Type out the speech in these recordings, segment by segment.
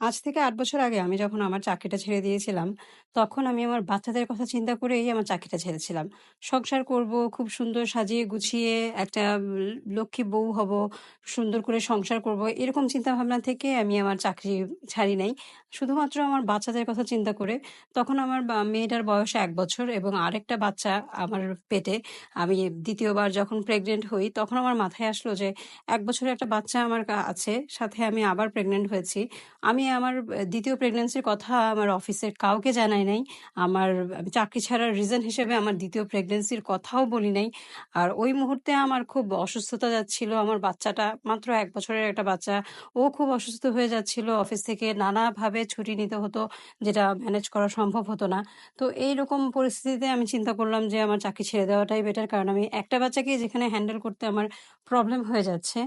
আজ থেকে ৮ বছর আগে আমি যখন আমার চাকরিটা ছেড়ে দিয়েছিলাম, তখন আমি আমার বাচ্চাদের কথা চিন্তা করেই আমার চাকরিটা ছেড়েছিলাম। সংসার করব, খুব সুন্দর সাজিয়ে গুছিয়ে একটা লক্ষ্মী বউ হব, সুন্দর করে সংসার করব, এরকম চিন্তাভাবনা থেকে আমি আমার চাকরি ছাড়ি নাই। শুধুমাত্র আমার বাচ্চাদের কথা চিন্তা করে। তখন আমার বা মেয়েটার বয়স ১ বছর এবং আরেকটা বাচ্চা আমার পেটে। আমি ২য় বার যখন প্রেগনেন্ট হই, তখন আমার মাথায় আসলো যে ১ বছরের একটা বাচ্চা আমার কা আছে, সাথে আমি আবার প্রেগনেন্ট হয়েছি। আমি আমার দ্বিতীয় ২য় প্রেগন্যান্সির কথা আমার অফিসের কাউকে জানাই নাই। আমার চাকরি ছাড়ার রিজন হিসেবে আমার দ্বিতীয় প্রেগনেন্সির কথাও বলি নাই। আর ওই মুহূর্তে আমার খুব অসুস্থতা যাচ্ছিল। আমার বাচ্চাটা মাত্র এক বছরের একটা বাচ্চা। ও খুব অসুস্থ হয়ে যাচ্ছিল। অফিস থেকে নানাভাবে ছুটি নিতে হতো, যেটা ম্যানেজ করা সম্ভব হতো না। তো এই রকম পরিস্থিতিতে আমি চিন্তা করলাম যে আমার চাকরি ছেড়ে দেওয়াটাই বেটার। কারণ আমি একটা বাচ্চাকে যেখানে হ্যান্ডেল করতে আমার প্রবলেম হয়ে যাচ্ছে,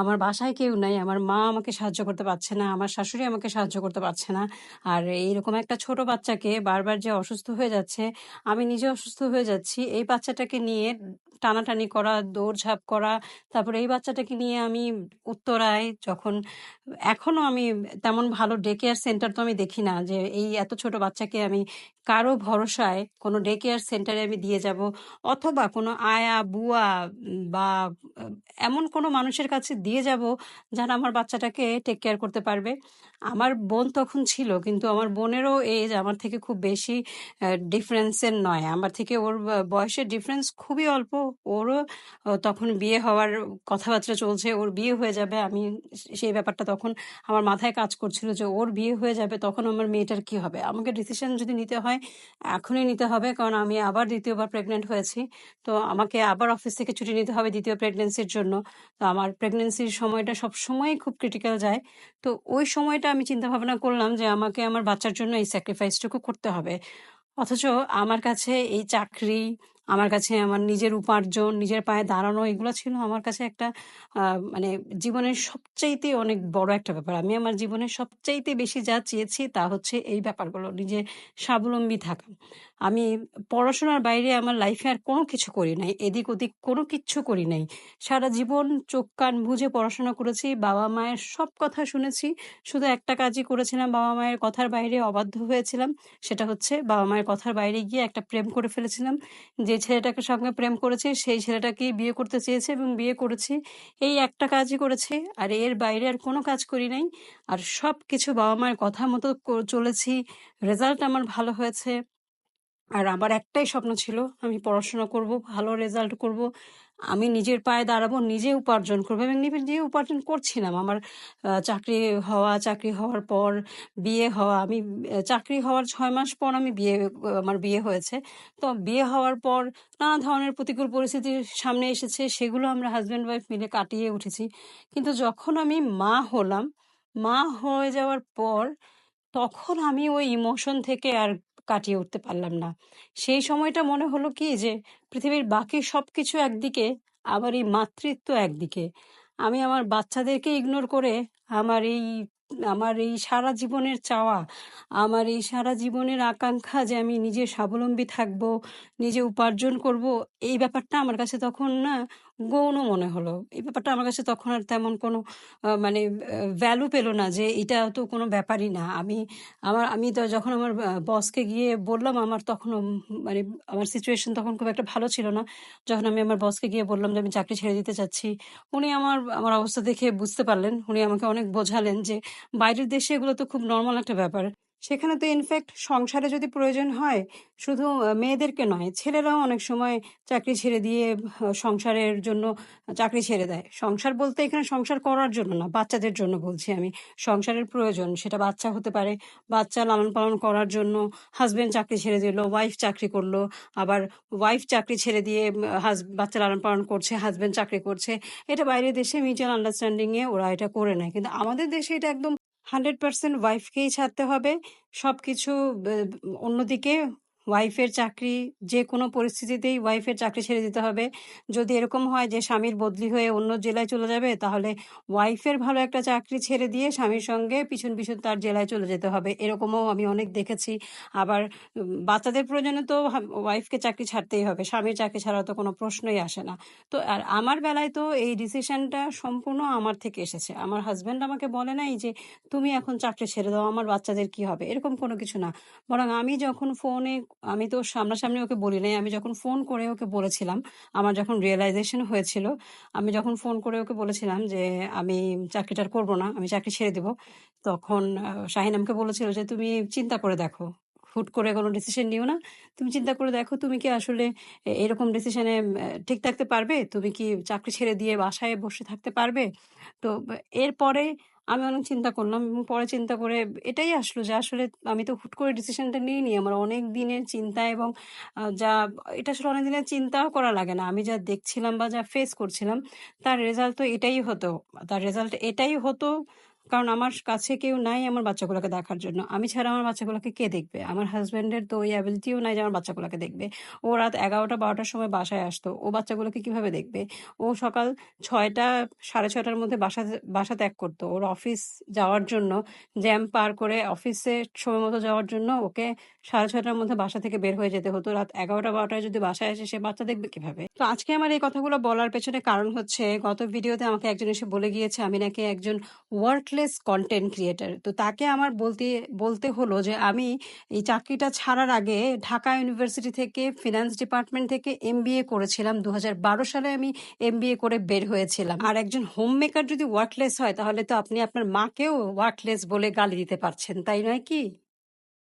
আমার বাসায় কেউ নাই। আমার মা আমাকে সাহায্য করতে পারছে না। আমার শাশুড়ি আমাকে সাহায্য করতে পারছে না। আর এইরকম একটা ছোট বাচ্চাকে বারবার যে অসুস্থ হয়ে যাচ্ছে, আমি নিজে অসুস্থ হয়ে যাচ্ছি। এই বাচ্চাটাকে নিয়ে টানাটানি করা, দৌড়ঝাঁপ করা, তারপরে এই বাচ্চাটাকে নিয়ে আমি উত্তরায় যখন এখনও আমি তেমন ভালো ডে কেয়ার সেন্টার তো আমি দেখি না যে এই এত ছোট বাচ্চাকে আমি কারও ভরসায় কোনো ডে কেয়ার সেন্টারে আমি দিয়ে যাব অথবা কোনো আয়া, বুয়া বা এমন কোনো মানুষের কাছে দিয়ে যাব যারা আমার বাচ্চাটাকে টেক কেয়ার করতে পারবে। আমার বোন তখন ছিল কিন্তু আমার বোনেরও এজ আমার থেকে খুব বেশি ডিফারেন্সের নয়। আমার থেকে ওর বয়সের ডিফারেন্স খুবই অল্প। ওরও তখন বিয়ে হওয়ার কথাবার্তা চলছে। ওর বিয়ে হয়ে যাবে। আমি সেই ব্যাপারটা তখন আমার মাথায় কাজ করছিল যে ওর বিয়ে হয়ে যাবে তখন আমার মেয়েটার কি হবে? আমাকে ডিসিশন যদি নিতে হয় এখনই নিতে হবে। কারণ আমি আবার ২য় বার প্রেগন্যান্ট হয়েছি। তো আমাকে আবার অফিস থেকে ছুটি নিতে হবে দ্বিতীয় প্রেগন্যান্সির জন্য। তো আমার প্রেগন্যান্সির সময়টা সবসময়ই খুব ক্রিটিক্যাল যায়। তো ওই সময়টা আমি চিন্তা ভাবনা করলাম যে আমাকে আমার বাচ্চার জন্য এই স্যাক্রিফাইসটুকু করতে হবে। অথচ আমার কাছে এই চাকরি, আমার কাছে আমার নিজের উপার্জন, নিজের পায়ে দাঁড়ানো এগুলো ছিল আমার কাছে একটা মানে জীবনের সবচাইতে অনেক বড় একটা ব্যাপার। আমি আমার জীবনের সবচাইতে বেশি যা চেয়েছি তা হচ্ছে এই ব্যাপারগুলো। নিজে স্বাবলম্বী থাকা। আমি পড়াশোনার বাইরে আমার লাইফে আর কোনো কিছু করি নাই। এদিক-ওদিক কোনো কিচ্ছু করি নাই। সারা জীবন চোখ কান বুঝে পড়াশোনা করেছি। বাবা-মায়ের সব কথা শুনেছি। শুধু একটা কাজই করেছিলাম বাবা-মায়ের কথার বাইরে অবাধ্য হয়েছিলাম। সেটা হচ্ছে বাবা-মায়ের কথার বাইরে গিয়ে একটা প্রেম করে ফেলেছিলাম। যে ছেলেটাকে সঙ্গে প্রেম করেছি, সেই ছেলেটাকেই বিয়ে করতে চেয়েছে এবং বিয়ে করেছি। এই একটা কাজই করেছি। আর এর বাইরে আর কোনো কাজ করি নাই। আর সব কিছু বাবা-মায়ের কথা মতো চলেছি। রেজাল্ট আমার ভালো হয়েছে। আর আমার একটাই স্বপ্ন ছিল আমি পড়াশোনা করব, ভালো রেজাল্ট করব। আমি নিজের পায়ে দাঁড়াবো, নিজে উপার্জন করব এবং নিজে উপার্জন করছিলাম। আমার চাকরি হওয়া, চাকরি হওয়ার পর বিয়ে হওয়া। আমি চাকরি হওয়ার ছয় মাস পর আমি বিয়ে আমার বিয়ে হয়েছে। তো বিয়ে হওয়ার পর নানা ধরনের প্রতিকূল পরিস্থিতির সামনে এসেছে। সেগুলো আমরা হাজব্যান্ড ওয়াইফ মিলে কাটিয়ে উঠেছি। কিন্তু যখন আমি মা হলাম, মা হয়ে যাওয়ার পর তখন আমি ওই ইমোশন থেকে আর কাটিয়ে উঠতে পারলাম না। সেই সময়টা মনে হলো কি যে পৃথিবীর বাকি সব কিছু একদিকে, আবার এই মাতৃত্ব একদিকে। আমি আমার বাচ্চাদেরকে ইগনোর করে আমার এই আমার এই সারা জীবনের চাওয়া, আমার এই সারা জীবনের আকাঙ্ক্ষা যে আমি নিজে স্বাবলম্বী থাকব, নিজে উপার্জন করব, এই ব্যাপারটা আমার কাছে তখন না গৌণ মনে হলো। এই ব্যাপারটা আমার কাছে তখন আর তেমন কোনো মানে ভ্যালু পেল না যে এটা তো কোনো ব্যাপারই না। আমি আমার আমি তো যখন আমার বসকে গিয়ে বললাম আমার তখনও উম মানে আমার সিচুয়েশন তখন খুব একটা ভালো ছিল না। যখন আমি আমার বসকে গিয়ে বললাম যে আমি চাকরি ছেড়ে দিতে চাচ্ছি, উনি আমার আমার অবস্থা দেখে বুঝতে পারলেন। উনি আমাকে অনেক বোঝালেন যে বাইরের দেশে এগুলো তো খুব নর্মাল একটা ব্যাপার। সেখানে তো ইনফ্যাক্ট সংসারে যদি প্রয়োজন হয় শুধু মেয়েদেরকে নয়, ছেলেরাও অনেক সময় চাকরি ছেড়ে দিয়ে সংসারের জন্য চাকরি ছেড়ে দেয়। সংসার বলতে এখানে সংসার করার জন্য না, বাচ্চাদের জন্য বলছি আমি। সংসারের প্রয়োজন সেটা বাচ্চা হতে পারে। বাচ্চা লালন-পালন করার জন্য হাজব্যান্ড চাকরি ছেড়ে দিল, ওয়াইফ চাকরি করল আবার ওয়াইফ চাকরি ছেড়ে দিয়ে হাস বাচ্চা লালন-পালন করছে, হাজব্যান্ড চাকরি করছে। এটা বাইরের দেশে মিউচুয়াল আন্ডারস্ট্যান্ডিংয়ে ওরা এটা করে নেয়। কিন্তু আমাদের দেশে এটা একদম 100% ওয়াইফকেই ছাড়তে হবে। সব কিছু অন্যদিকে ওয়াইফের চাকরি যে কোনো পরিস্থিতিতেই ওয়াইফের চাকরি ছেড়ে দিতে হবে। যদি এরকম হয় যে স্বামীর বদলি হয়ে অন্য জেলায় চলে যাবে, তাহলে ওয়াইফের ভালো একটা চাকরি ছেড়ে দিয়ে স্বামীর সঙ্গে পিছন পিছন তার জেলায় চলে যেতে হবে। এরকমও আমি অনেক দেখেছি। আবার বাচ্চাদের প্রয়োজনে তো ওয়াইফকে চাকরি ছাড়তেই হবে। স্বামীর চাকরি ছাড়া তো কোনো প্রশ্নই আসে না। তো আর আমার বেলায় তো এই ডিসিশনটা সম্পূর্ণ আমার থেকে এসেছে। আমার হাজব্যান্ড আমাকে বলে নাই যে, তুমি এখন চাকরি ছেড়ে দাও, আমার বাচ্চাদের কি হবে? এরকম কোনো কিছু না। বরং আমি যখন ফোনে আমি তো সামনাসামনি ওকে বলি নাই। আমি যখন ফোন করে ওকে বলেছিলাম, আমার যখন রিয়েলাইজেশন হয়েছিল, আমি যখন ফোন করে ওকে বলেছিলাম যে, আমি চাকরিটা করব না, আমি চাকরি ছেড়ে দিব, তখন শাহিন আমাকে বলেছিল যে, তুমি চিন্তা করে দেখো, হুট করে কোনো ডিসিশন নিও না। তুমি চিন্তা করে দেখো, তুমি কি আসলে এরকম ডিসিশনে ঠিক থাকতে পারবে? তুমি কি চাকরি ছেড়ে দিয়ে বাসায় বসে থাকতে পারবে? তো, এরপরে আমি অনেক চিন্তা করলাম এবং পরে চিন্তা করে এটাই আসলো যে আসলে আমি তো হুট করে ডিসিশনটা নিইনি। আমার অনেক দিনের চিন্তা এবং যা, এটা আসলে অনেক দিনের চিন্তাও করা লাগে না। আমি যা দেখছিলাম বা যা ফেস করছিলাম, তার রেজাল্ট তো এটাই হতো। তার রেজাল্ট এটাই হতো কারণ আমার কাছে কেউ নাই আমার বাচ্চাগুলোকে দেখার জন্য। আমি ছাড়া আমার বাচ্চাগুলোকে কে দেখবে? আমার হাজব্যান্ডের তো ওই অ্যাবিলিটিও নাই যে আমার বাচ্চাগুলোকে দেখবে। ও রাত এগারোটা বারোটার সময় বাসায় আসতো। ও বাচ্চাগুলোকে কীভাবে দেখবে? ও সকাল ছয়টা, সাড়ে ছয়টার মধ্যে বাসা বাসা ত্যাগ করতো। ওর অফিস যাওয়ার জন্য জ্যাম পার করে অফিসে সময় মতো যাওয়ার জন্য ওকে সাড়ে ছয়টার মধ্যে বাসা থেকে বের হয়ে যেতে হতো। রাত এগারোটা বারোটায় যদি বাসায় আসে সে বাচ্চা দেখবে কীভাবে? তো আজকে আমার এই কথাগুলো বলার পেছনে কারণ হচ্ছে, গত ভিডিওতে আমাকে একজন এসে বলে গিয়েছে, আমি নাকি একজন ওয়ার্কলেস কন্টেন্ট ক্রিয়েটার তো তাকে আমার বলতে বলতে হলো যে আমি এই চাকরিটা ছাড়ার আগে ঢাকা ইউনিভার্সিটি থেকে ফিনান্স ডিপার্টমেন্ট থেকে এমবিএ করেছিলাম। দু বারো সালে আমি এমবিএ করে বের হয়েছিলাম। আর একজন হোম মেকার যদি ওয়ার্কলেস হয়, তাহলে তো আপনি আপনার মাকেও ওয়ার্কলেস বলে গালি দিতে পারছেন, তাই নয় কি?